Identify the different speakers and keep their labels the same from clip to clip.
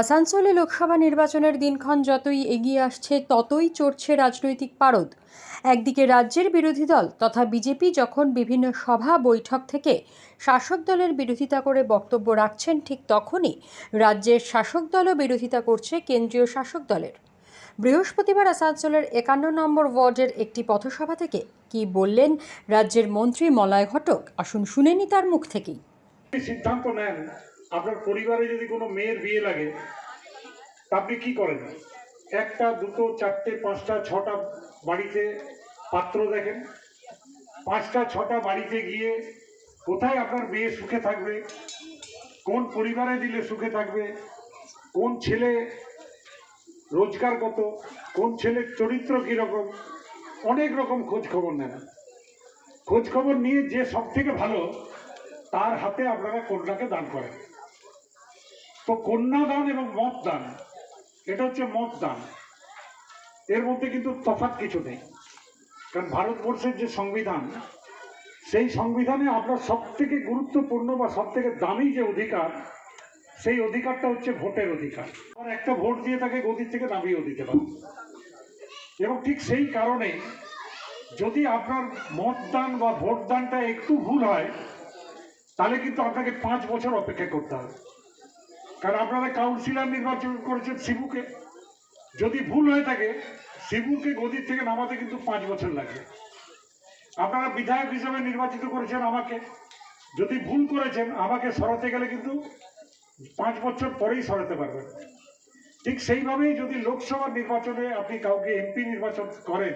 Speaker 1: আসানসোলে লোকসভা নির্বাচনের দিনক্ষণ যতই এগিয়ে আসছে, ততই চড়ছে রাজনৈতিক পারদ। একদিকে রাজ্যের বিরোধী দল তথা বিজেপি যখন বিভিন্ন সভা, বৈঠক থেকে শাসক দলের বিরোধিতা করে বক্তব্য রাখছেন, ঠিক তখনই রাজ্যের শাসক দলও বিরোধিতা করছে কেন্দ্রীয় শাসক দলের। বৃহস্পতিবার আসানসোলের একান্ন নম্বর ওয়ার্ডের একটি পথসভা থেকে কি বললেন রাজ্যের মন্ত্রী মলয় ঘটক? আসুন শুনেনি তার মুখ থেকেই।
Speaker 2: সিদ্ধান্ত নেন আপনার পরিবারে যদি কোনো মেয়ের বিয়ে লাগে আপনি কি করেন? একটা, দুটো, চারটে, পাঁচটা, ছটা বাড়িতে পাত্র দেখেন। পাঁচটা, ছটা বাড়িতে গিয়ে কোথায় আপনার মেয়ে সুখে থাকবে, কোন পরিবারে দিলে সুখে থাকবে, কোন ছেলে রোজগার কত, কোন ছেলের চরিত্র কীরকম, অনেক রকম খোঁজ খবর নেন। খোঁজ খবর নিয়ে যে সব থেকে ভালো, তার হাতে আপনারা কন্যাকে দান করেন। তো কন্যা দান এবং মত দান এটা হচ্ছে মত দান এর মধ্যে কিন্তু তফাৎ কিছু নেই। কারণ ভারতবর্ষের যে সংবিধান, সেই সংবিধানে আপনার সব থেকে গুরুত্বপূর্ণ বা সব থেকে দামি যে অধিকার, সেই অধিকারটা হচ্ছে ভোটের অধিকার। আর একটা ভোট দিয়ে তাকে গদির থেকে নামিয়েও দিতে পারে। এবং ঠিক সেই কারণে যদি আপনার মতদান বা ভোটদানটা একটু ভুল হয়, তাহলে কিন্তু আপনাকে পাঁচ বছর অপেক্ষা করতে হবে। কারণ আপনারা কাউন্সিলর নির্বাচন করেছেন শিবুকে। যদি ভুল হয়ে থাকে, শিবুকে গদির থেকে নামাতে কিন্তু পাঁচ বছর লাগবে আপনারা বিধায়ক হিসেবে নির্বাচিত করেছেন আমাকে। যদি ভুল করেছেন, আমাকে সরাতে গেলে কিন্তু পাঁচ বছর পরেই সরাতে পারবেন। ঠিক সেইভাবেই যদি লোকসভা নির্বাচনে আপনি কাউকে এমপি নির্বাচন করেন,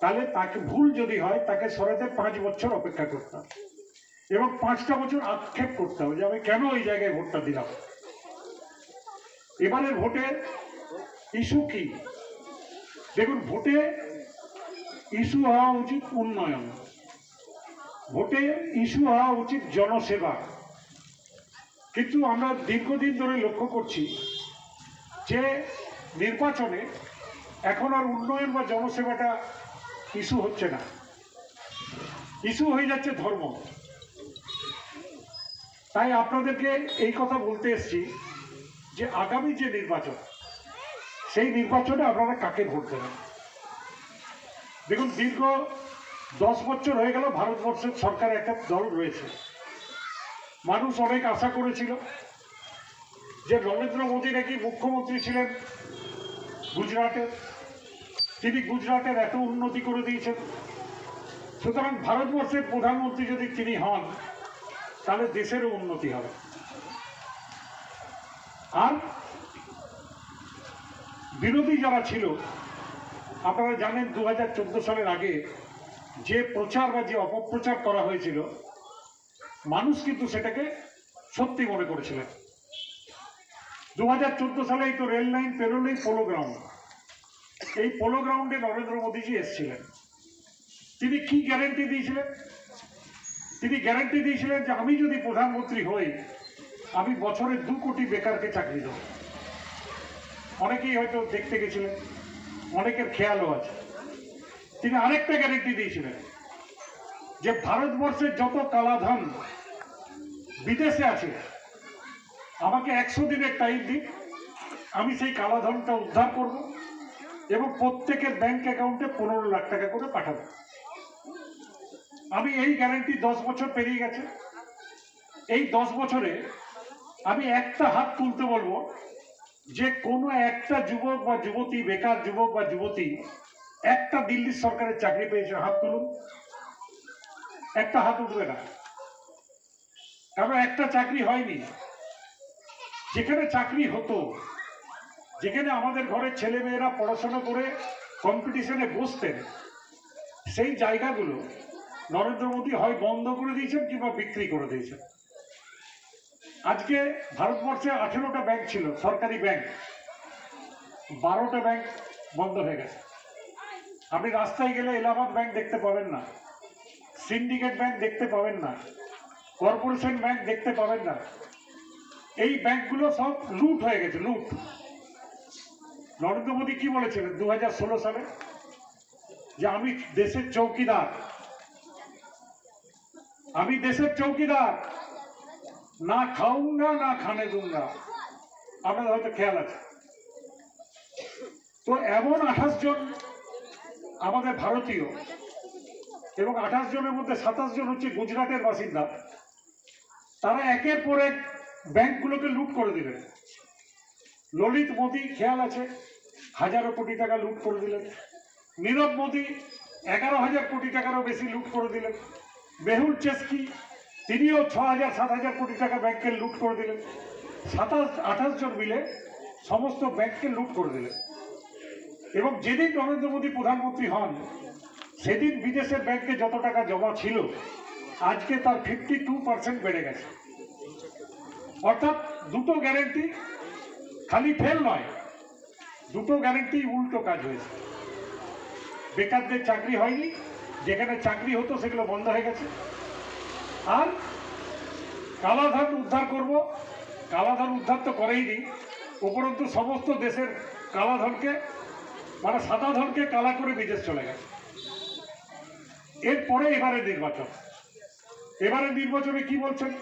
Speaker 2: তাহলে তাকে ভুল যদি হয়, তাকে সরাতে পাঁচ বছর অপেক্ষা করতে হবে। এবং পাঁচটা বছর আক্ষেপ করতে হবে যে আমি কেন ওই জায়গায় ভোটটা দিলাম? এবারের ভোটে ইস্যু কি? দেখুন, ভোটে ইস্যু হওয়া উচিত উন্নয়ন। ভোটে ইস্যু হওয়া উচিত জনসেবা। কিন্তু আমরা দীর্ঘদিন ধরে লক্ষ্য করছি যে নির্বাচনে এখন আর উন্নয়ন বা জনসেবাটা ইস্যু হচ্ছে না। ইস্যু হয়ে যাচ্ছে ধর্ম। তাই আপনাদেরকে এই কথা বলতে এসছি যে আগামী যে নির্বাচন, সেই নির্বাচনে আপনারা কাকে ভোট দেবেন? দেখুন, দীর্ঘ দশ বছর হয়ে গেল ভারতবর্ষের সরকার একটা দল রয়েছে। মানুষ অনেক আশা করেছিল যে নরেন্দ্র মোদী নাকি মুখ্যমন্ত্রী ছিলেন গুজরাটের তিনি গুজরাটের এত উন্নতি করে দিয়েছেন। সুতরাং ভারতবর্ষের প্রধানমন্ত্রী যদি তিনি হন, তাহলে দেশেরও উন্নতি হবে। আর বিরোধী যারা ছিল, আপনারা জানেন দু হাজার চোদ্দ সালের আগে যে প্রচার বা যে অপপ্রচার করা হয়েছিল, মানুষ কিন্তু সেটাকে সত্যি মনে করেছিলেন। দু হাজার চোদ্দ সালে এই তো রেল লাইন পেরোলেই পোলো গ্রাউন্ড। এই পোলো গ্রাউন্ডে নরেন্দ্র মোদীজি এসেছিলেন। তিনি কি গ্যারেন্টি দিয়েছিলেন? তিনি গ্যারেন্টি দিয়েছিলেন যে আমি যদি প্রধানমন্ত্রী হই আমি বছরে দু কোটি বেকারকে চাকরি দেব। অনেকেই হয়তো দেখতে গেছিলেন, অনেকের খেয়ালও আছে। তিনি আরেকটা গ্যারেন্টি দিয়েছিলেন যে ভারতবর্ষের যত কালাধন বিদেশে আছে, আমাকে একশো দিনের টাইম দিন, আমি সেই কালাধনটা উদ্ধার করব এবং প্রত্যেকের ব্যাংক অ্যাকাউন্টে পনেরো লাখ টাকা করে পাঠাবো। আমি এই গ্যারেন্টি দশ বছর পেরিয়ে গেছে। এই দশ বছরে আমি একটা হাত তুলতে বলব, যে কোনো একটা যুবক বা যুবতী, বেকার যুবক বা যুবতী, একটা দিল্লির সরকারের চাকরি পেয়েছে, হাত তুলুন। একটা হাত উঠবে না। কারণ একটা চাকরি হয়নি। যেখানে চাকরি হতো, যেখানে আমাদের ঘরের ছেলে মেয়েরা পড়াশোনা করে কম্পিটিশনে বসতেন, সেই জায়গাগুলো নরেন্দ্র মোদী হয় বন্ধ করে দিয়েছেন কিংবা বিক্রি করে দিয়েছেন। আজকে ভারতবর্ষে আঠেরোটা ব্যাংক ছিল, সরকারি ব্যাংক বারোটা ব্যাংক বন্ধ হয়ে গেছে। আপনি রাস্তায় গেলে এলাহাবাদ ব্যাংক দেখতে পাবেন না। সিন্ডিকেট ব্যাংক দেখতে পাবেন না। কর্পোরেশন ব্যাংক দেখতে পাবেন না। এই ব্যাংকগুলো সব লুট হয়ে গেছে, লুট। নরেন্দ্র মোদী কি বলেছিলেন দু হাজার ষোলো সালে? যে আমি দেশের চৌকিদার। আমি দেশের চৌকিদার। না খাউঙ্গা না খানে দুঙ্গা আপনাদের হয়তো খেয়াল আছে। তো এমন আঠাশ জন আমাদের ভারতীয় এবং আঠাশ জনের মধ্যে সাতাশ জন হচ্ছে গুজরাটের বাসিন্দা। তারা একের পর এক ব্যাংকগুলোকে লুট করে দিলেন। ললিত মোদি, খেয়াল আছে? হাজারো কোটি টাকা লুট করে দিলেন। নীরব মোদি, এগারো হাজার কোটি টাকারও বেশি লুট করে দিলেন। মেহুল চেস্কি তিনিও ছ হাজার, সাত হাজার কোটি টাকা ব্যাংকে লুট করে দিলেন। সাতাশ, আঠাশ জন মিলে সমস্ত ব্যাংককে লুট করে দিলেন। এবং যেদিন নরেন্দ্র মোদী প্রধানমন্ত্রী হন, সেদিন বিদেশের ব্যাংকে যত টাকা জমা ছিল, আজকে তার ফিফটি টু পার্সেন্ট বেড়ে গেছে। অর্থাৎ দুটো গ্যারেন্টি খালি ফেল নয়, দুটো গ্যারেন্টি উল্টো কাজ হয়েছে। বেকারদের চাকরি হয়নি, যেখানে চাকরি হতো সেগুলো বন্ধ হয়ে গেছে। আর কালাধন উদ্ধার করব। কালাধন উদ্ধার তো করেইনি উপরন্তু সমস্ত দেশের কালাধনকে মানে সাদা ধনকে কালা করে বিদেশ চলে গেছে। এরপরে এবারে নির্বাচন। এবারে নির্বাচনে কি বলছেন?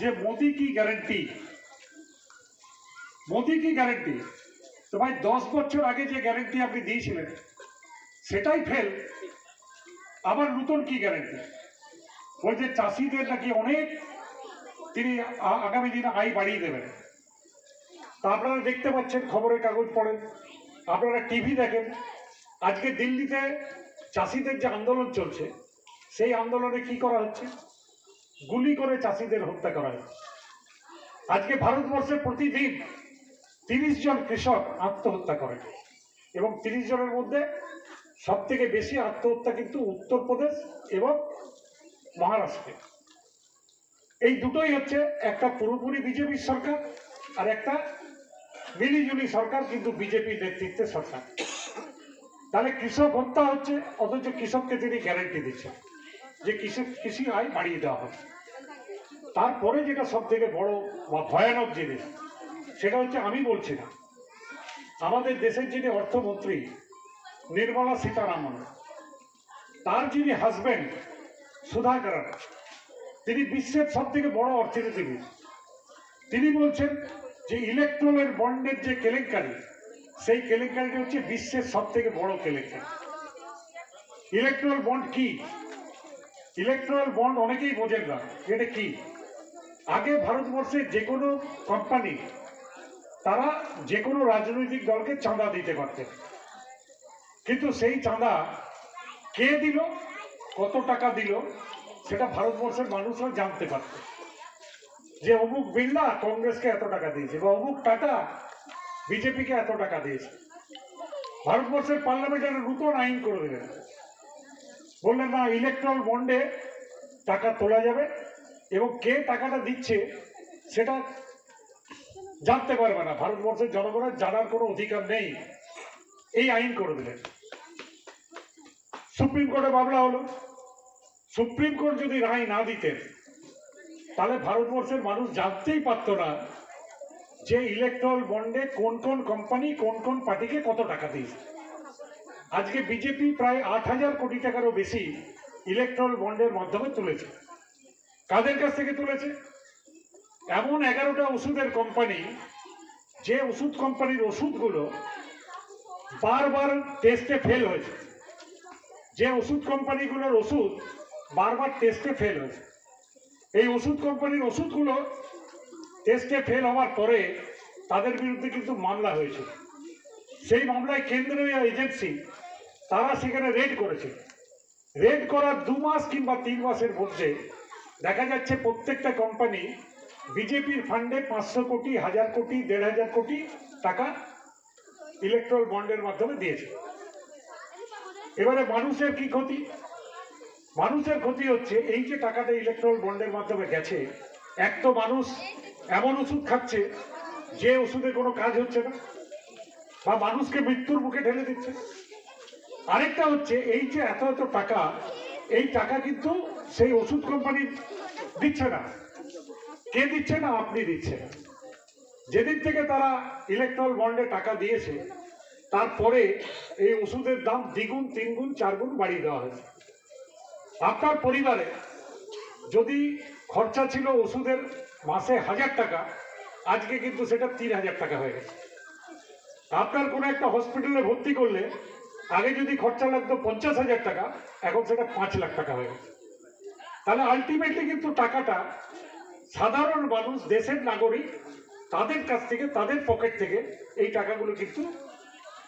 Speaker 2: যে মোদি কি গ্যারেন্টি মোদি কি গ্যারেন্টি তো ভাই, দশ বছর আগে যে গ্যারেন্টি আপনি দিয়েছিলেন, সেটাই ফেল আবার নতুন কি গ্যারেন্টি ওই যে চাষিদের নাকি অনেক তিনি আগামী দিনে আয় বাড়িয়ে দেবেন। তা আপনারা দেখতে পাচ্ছেন, খবরের কাগজ পড়েন। আপনারা টিভি দেখেন। আজকে দিল্লিতে চাষিদের যে আন্দোলন চলছে, সেই আন্দোলনে কি করা হচ্ছে? গুলি করে চাষিদের হত্যা করা হচ্ছে। আজকে ভারতবর্ষে প্রতিদিন তিরিশ জন কৃষক আত্মহত্যা করেন এবং তিরিশ জনের মধ্যে সব থেকে বেশি আত্মহত্যা কিন্তু উত্তরপ্রদেশ এবং মহারাষ্ট্রে। এই দুটোই হচ্ছে একটা পুরোপুরি বিজেপির সরকার আর একটা মিলিজুলি সরকার, কিন্তু বিজেপি নেতৃত্বে সরকার। তাহলে কৃষক হত্যা হচ্ছে, অথচ কৃষককে তিনি গ্যারেন্টি দিচ্ছেন যে কৃষক, কৃষি আয় বাড়িয়ে দেওয়া হবে। তারপরে যেটা সব থেকে বড় বা ভয়ানক জিনিস, সেটা হচ্ছে আমি বলছি না, আমাদের দেশের যিনি অর্থমন্ত্রী, নির্মলা সীতারামন, তার যিনি হাজবেন্ড সুধাকরণ তিনি বিশ্বের সব থেকে বড় অর্থনীতিবিদ। তিনি বলছেন যে ইলেকট্রনের বন্ডের যে কেলেঙ্কারি, সেই কেলেঙ্কারিটা হচ্ছে বিশ্বের সব থেকে বড় কেলেঙ্কারি। ইলেকট্রাল বন্ড কি? ইলেকট্রাল বন্ড অনেকেই বোঝেন না, এটা কি? আগে ভারতবর্ষে যে কোনো কোম্পানি, তারা যে কোনো রাজনৈতিক দলকে চাঁদা দিতে পারতেন। কিন্তু সেই চাঁদা কে দিল? কত টাকা দিল, সেটা ভারতবর্ষের মানুষরা জানতে পারত। যে অমুক বিড়লা কংগ্রেসকে এত টাকা দিয়েছে বা অমুক টাটা বিজেপিকে এত টাকা দিয়েছে। ভারতবর্ষের পার্লামেন্টে একটা নতুন আইন করে দিলেন। বললেন, না ইলেকট্রাল বন্ডে টাকা তোলা যাবে এবং কে টাকাটা দিচ্ছে সেটা জানতে পারবে না। ভারতবর্ষের জনগণের জানার কোনো অধিকার নেই। এই আইন করে দিলেন। সুপ্রিম কোর্টে মামলা হলো। সুপ্রিম কোর্ট যদি রায় না দিতেন, তাহলে ভারতবর্ষের মানুষ জানতেই পারতো না যে ইলেকট্রল বন্ডে কোন কোন কোম্পানি কোন কোন পার্টিকে কত টাকা দিয়েছে। আজকে বিজেপি প্রায় আট হাজার কোটি টাকারও বেশি ইলেকট্রল বন্ডের মাধ্যমে তুলেছে। কাদের কাছ থেকে তুলেছে? এমন এগারোটা ওষুধের কোম্পানি যে ওষুধ কোম্পানির ওষুধগুলো বারবার টেস্টে ফেল হয়েছে। যে ওষুধ কোম্পানিগুলোর ওষুধ বারবার টেস্টে ফেল হয়েছে। এই ওষুধ কোম্পানির ওষুধগুলো টেস্টে ফেল হওয়ার পরে তাদের বিরুদ্ধে কিন্তু মামলা হয়েছে। সেই মামলায় কেন্দ্রীয় এজেন্সি তারা সেখানে রেড করেছে। রেড করার দু মাস কিংবা তিন মাসের মধ্যে দেখা যাচ্ছে প্রত্যেকটা কোম্পানি বিজেপির ফান্ডে পাঁচশো কোটি, হাজার কোটি, দেড় হাজার কোটি টাকা ইলেকট্রাল বন্ডের মাধ্যমে দিয়েছে। এবারে মানুষের কি ক্ষতি? মানুষের ক্ষতি হচ্ছে, এই যে টাকাটা ইলেকট্রাল বন্ডের মাধ্যমে গেছে, এক তো মানুষ এমন ওষুধ খাচ্ছে, যে ওষুধে কোনো কাজ হচ্ছে না, বা মানুষকে মৃত্যুর মুখে ঠেলে দিচ্ছে। আরেকটা হচ্ছে, এই যে এত এত টাকা, এই টাকা কিন্তু সেই ওষুধ কোম্পানি দিচ্ছে না। কে দিচ্ছে না? আপনি দিচ্ছেন। যেদিন থেকে তারা ইলেকট্রাল বন্ডে টাকা দিয়েছে, তারপরে এই ওষুধের দাম দ্বিগুণ, তিনগুণ, চারগুণ বাড়িয়ে দেওয়া হয়েছে। আপনার পরিবারে যদি খরচা ছিল ওষুধের মাসে হাজার টাকা, আজকে কিন্তু সেটা তিন হাজার টাকা হয়ে গেছে। আপনার কোনো একটা হসপিটালে ভর্তি করলে আগে যদি খরচা লাগতো পঞ্চাশ হাজার টাকা, এখন সেটা পাঁচ লাখ টাকা হয়ে গেছে। তাহলে আলটিমেটলি কিন্তু টাকাটা সাধারণ মানুষ, দেশের নাগরিক, তাদের কাছ থেকে, তাদের পকেট থেকে এই টাকাগুলো কিন্তু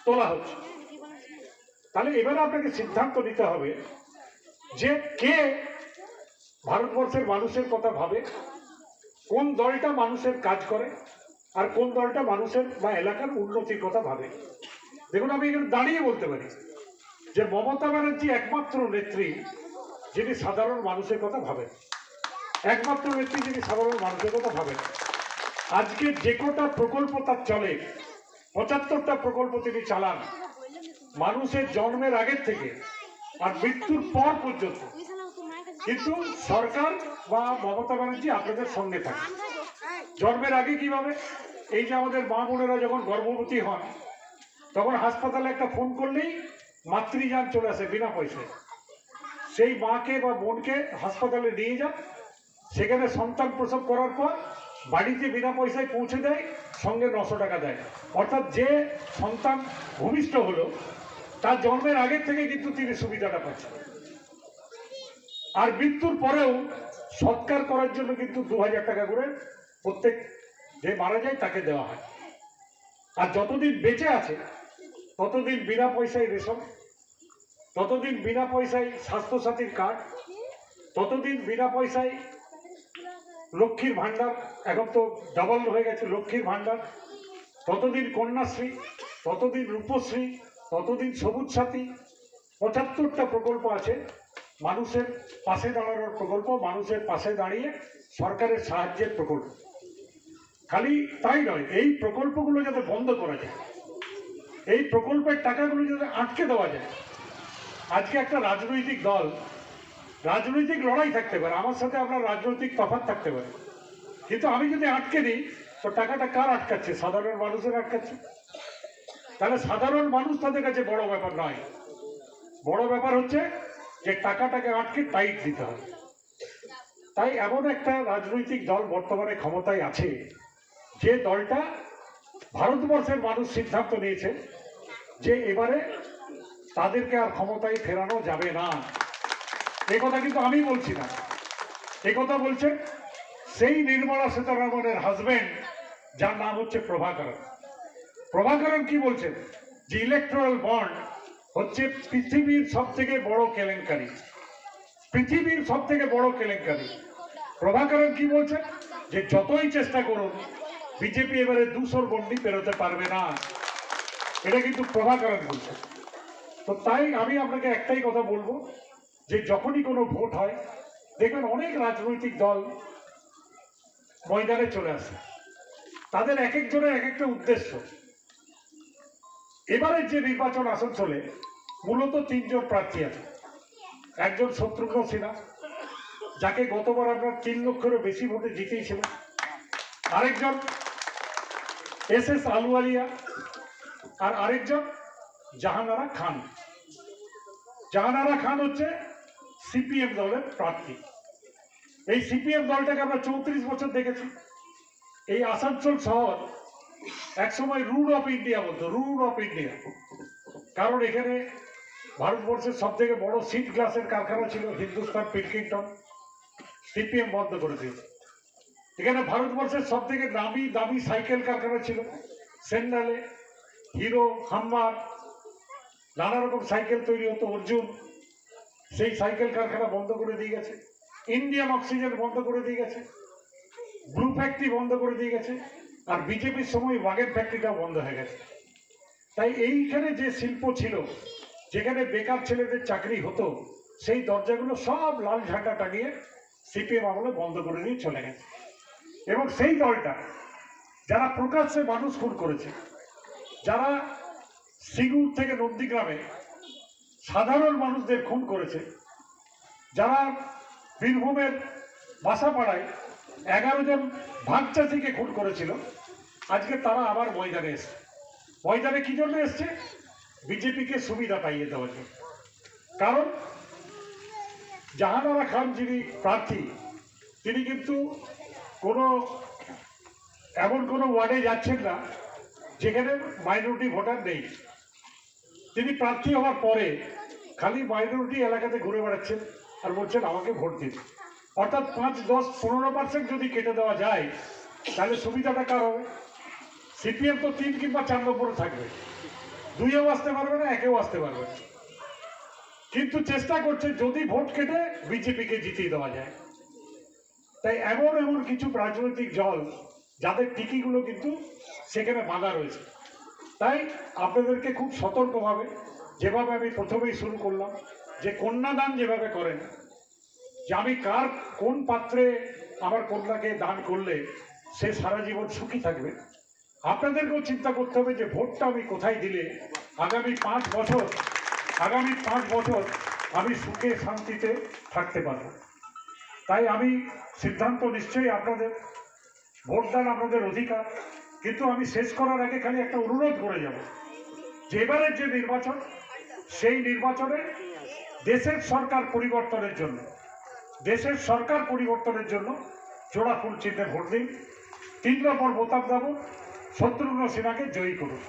Speaker 2: তোলা হচ্ছে। তাহলে এবারে আপনাকে সিদ্ধান্ত নিতে হবে যে কে ভারতবর্ষের মানুষের কথা ভাবে, কোন দলটা মানুষের কাজ করে, আর কোন দলটা মানুষের বা এলাকার উন্নতির কথা ভাবে। দেখুন, আমি এখানে দাঁড়িয়ে বলতে পারি যে মমতা ব্যানার্জি একমাত্র নেত্রী যিনি সাধারণ মানুষের কথা ভাবেন। একমাত্র নেত্রী যিনি সাধারণ মানুষের কথা ভাবেন। আজকে যে কটা প্রকল্প তার চলে, পঁচাত্তরটা প্রকল্প তিনি চালান। মানুষের জন্মের আগের থেকে আর মৃত্যুর পর পর্যন্ত। কিন্তু সরকার বা মমতা ব্যানার্জি আপনাদের সঙ্গে থাকে। জন্মের আগে কীভাবে? এই যে আমাদের মা বোনেরা যখন গর্ভবতী হন, তখন হাসপাতালে একটা ফোন করলেই মাতৃযান চলে আসে বিনা পয়সায়। সেই মাকে বা বোনকে হাসপাতালে নিয়ে যান। সেখানে সন্তান প্রসব করার পর বাড়িতে বিনা পয়সায় পৌঁছে দেয়, সঙ্গে নশো টাকা দেয়। অর্থাৎ যে সন্তান ভূমিষ্ঠ হলো তার জন্মের আগের থেকে কিন্তু তিনি সুবিধাটা পাচ্ছেন আর মৃত্যুর পরেও সৎকার করার জন্য কিন্তু দু হাজার টাকা করে প্রত্যেক যে মারা যায় তাকে দেওয়া হয়। আর যতদিন বেঁচে আছে, ততদিন বিনা পয়সায় রেশন ততদিন বিনা পয়সায় স্বাস্থ্যসাথীর কার্ড, ততদিন বিনা পয়সায় লক্ষ্মীর ভাণ্ডার, এখন তো ডাবল হয়ে গেছে লক্ষ্মীর ভাণ্ডার, ততদিন কন্যাশ্রী, ততদিন রূপশ্রী ততদিন সবুজ সাথী, পঁচাত্তরটা প্রকল্প আছে। মানুষের পাশে দাঁড়ানোর প্রকল্প, মানুষের পাশে দাঁড়িয়ে সরকারের সাহায্যের প্রকল্প। খালি তাই নয়, এই প্রকল্পগুলো যাতে বন্ধ করা যায়, এই প্রকল্পের টাকাগুলো যাতে আটকে দেওয়া যায়। আজকে একটা রাজনৈতিক দল, রাজনৈতিক লড়াই থাকতে পারে, আমার সাথে আপনার রাজনৈতিক তফাৎ থাকতে পারে। কিন্তু আমি যদি আটকে দিই, তো টাকাটা কার আটকাচ্ছে? সাধারণ মানুষের আটকাচ্ছে। তাহলে সাধারণ মানুষ তাদের কাছে বড় ব্যাপার নয়। বড় ব্যাপার হচ্ছে যে টাকাটাকে আটকে টাইট দিতে হবে। তাই এমন একটা রাজনৈতিক দল বর্তমানে ক্ষমতায় আছে, যে দলটা ভারতবর্ষের মানুষ সিদ্ধান্ত নিয়েছে যে এবারে তাদেরকে আর ক্ষমতায় ফেরানো যাবে না। কথা কিন্তু আমি বলছি না। কথা বলছে সেই নির্মলা সীতারামনের হাজবেন্ড যার নাম হচ্ছে প্রভাকরণ। প্রভাকরণ কি বলছেন? যে ইলেকট্রাল বন্ড হচ্ছে পৃথিবীর সব থেকে বড় কেলেঙ্কারি। পৃথিবীর সব থেকে বড় কেলেঙ্কারি। প্রভাকরণ কি বলছেন? যে যতই চেষ্টা করুন, বিজেপি এবারে দুশোর গন্ডি পেরোতে পারবে না। এটা কিন্তু প্রভাকরণ বলছে তো তাই আমি আপনাকে একটাই কথা বলব, যে যখনই কোনো ভোট হয়, দেখবেন অনেক রাজনৈতিক দল ময়দানে চলে আসে। তাদের এক একজনের এক একটা উদ্দেশ্য। এবারের যে নির্বাচন আসানসোলে মূলত তিনজন প্রার্থী আছে। একজন শত্রুঘ্ন সিনহা, যাকে গতবার আমরা তিন লক্ষেরও বেশি ভোটে জিতেছিলেন আরেকজন এস এস আলুয়ালিয়া আর আরেকজন জাহানারা খান। জাহানারা খান হচ্ছে সিপিএম দলের প্রার্থী। এই সিপিএম দলটাকে আমরা চৌত্রিশ বছর দেখেছি। এই আসানসোল শহর একসময় রুড অফ ইন্ডিয়া বলতো রুড অফ ইন্ডিয়া কারণ এখানে ভারতবর্ষের সব থেকে বড় সিট গ্লাসের কারখানা ছিল হিন্দুস্তান পিলকিংটন সিপিএম বন্ধ করে দিয়েছে। এখানে ভারতবর্ষের সব থেকে দামি দামি সাইকেল কারখানা ছিল সেন্ডালে হিরো হাম্মার নানা রকম সাইকেল তৈরি হতো অর্জুন। সেই সাইকেল কারখানা বন্ধ করে দিয়ে গেছে। ইন্ডিয়ান অক্সিজেন বন্ধ করে দিয়ে গেছে। ব্লু ফ্যাক্টরি বন্ধ করে দিয়ে গেছে। আর বিজেপির সময় ওয়াগেন ফ্যাক্টরিটাও বন্ধ হয়ে গেছে। তাই এইখানে যে শিল্প ছিল, যেখানে বেকার ছেলেদের চাকরি হতো, সেই দরজাগুলো সব লাল ঝান্ডা টাঙিয়ে সিপিএম আমলে বন্ধ করে নিয়ে চলে গেছে। এবং সেই দলটা, যারা প্রকাশ্যে মানুষ খুন করেছে, যারা সিঙ্গুর থেকে নন্দীগ্রামে সাধারণ মানুষদের খুন করেছে, যারা বীরভূমের বাসাপাড়ায় এগারো জন ভাগ চাষিকে খুন করেছিল আজকে তারা আবার ময়দানে এসছে। ময়দানে কি জন্য এসছে? বিজেপিকে সুবিধা পাইয়ে দেওয়ার জন্য। কারণ জাহানারা খান যিনি প্রার্থী, তিনি কিন্তু কোনো এমন কোনো ওয়ার্ডে যাচ্ছেন না, যেখানে মাইনরিটি ভোটার নেই। তিনি প্রার্থী হওয়ার পরে খালি মাইনরিটি এলাকাতে ঘুরে বেড়াচ্ছেন আর বলছেন, আমাকে ভোট দিন। অর্থাৎ পাঁচ, দশ, পনেরো পার্সেন্ট যদি কেটে দেওয়া যায়, তাহলে সুবিধাটা কার হবে? সিপিএম তো তিন কিংবা চার নম্বরে থাকবে। দুইও আসতে পারবে না, একেও আসতে পারবে না। কিন্তু চেষ্টা করছে, যদি ভোট কেটে বিজেপিকে জিতিয়ে দেওয়া যায়। তাই এমন এমন কিছু রাজনৈতিক দল, যাদের টিকিগুলো কিন্তু সেখানে বাঁধা রয়েছে। তাই আপনাদেরকে খুব সতর্কভাবে, যেভাবে আমি প্রথমেই শুরু করলাম, যে কন্যাদান যেভাবে করেন, যে আমি কার কোন পাত্রে আমার কন্যাকে দান করলে সে সারা জীবন সুখী থাকবে আপনাদেরকেও চিন্তা করতে হবে যে ভোটটা আমি কোথায় দিলে আগামী পাঁচ বছর, আগামী পাঁচ বছর আমি সুখে, শান্তিতে থাকতে পারব। তাই আমি সিদ্ধান্ত নিশ্চয়ই আপনাদের, ভোটদান আপনাদের অধিকার, কিন্তু আমি শেষ করার আগে খালি একটা অনুরোধ করে যাব যে এবারের যে নির্বাচন, সেই নির্বাচনে দেশের সরকার পরিবর্তনের জন্য, দেশের সরকার পরিবর্তনের জন্য জোড়া ফুল চিহ্নে ভোট দিন। তিন নম্বর বোতাম দেব শত্রুঘ্ন সিনহাকে জয়ী করুন।